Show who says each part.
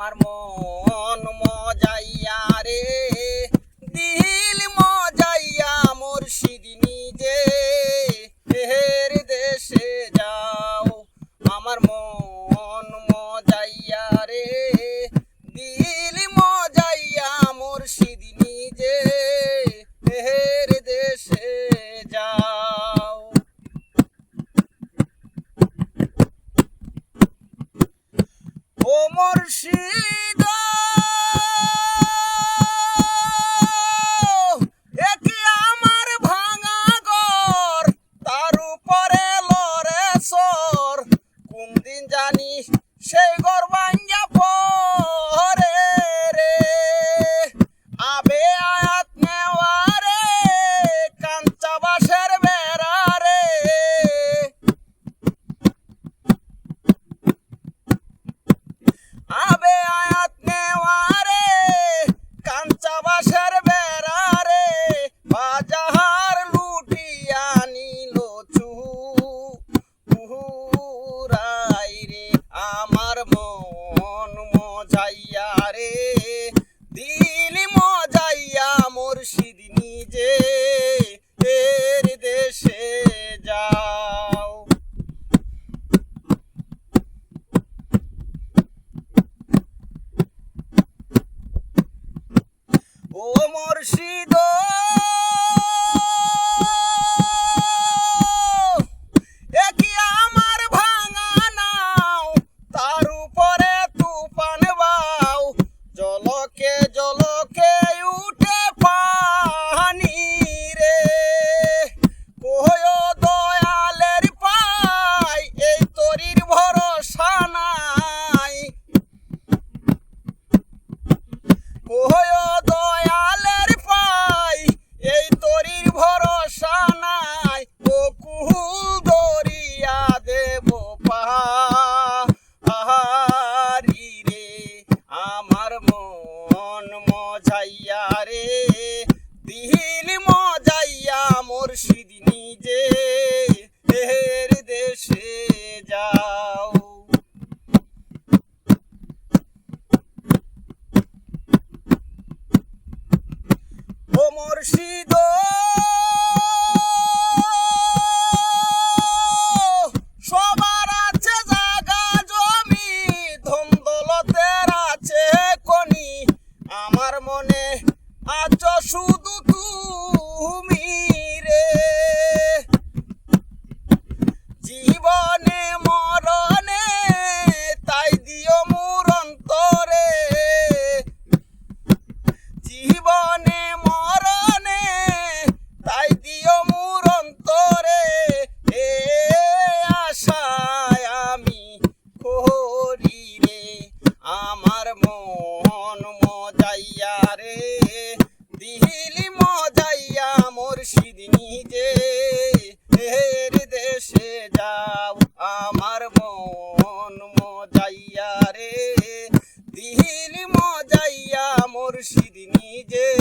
Speaker 1: আমার মন মজাইয়া রে দিল মজাইয়া 是 রে দিল মজাইয়া মুর্শিদ নিজে এর দেশে যাও। ও মুর্শিদ আমার মন মজাইয়া রে। দিল মজাইয়া মুর্শিদ নিজে। রে দিহিলি মজাইয়া মুর্শিদ নিজে। এর দেশে যাও, আমার মন মজাইয়া রে। দিহিলি মজাইয়া মুর্শিদ নিজে।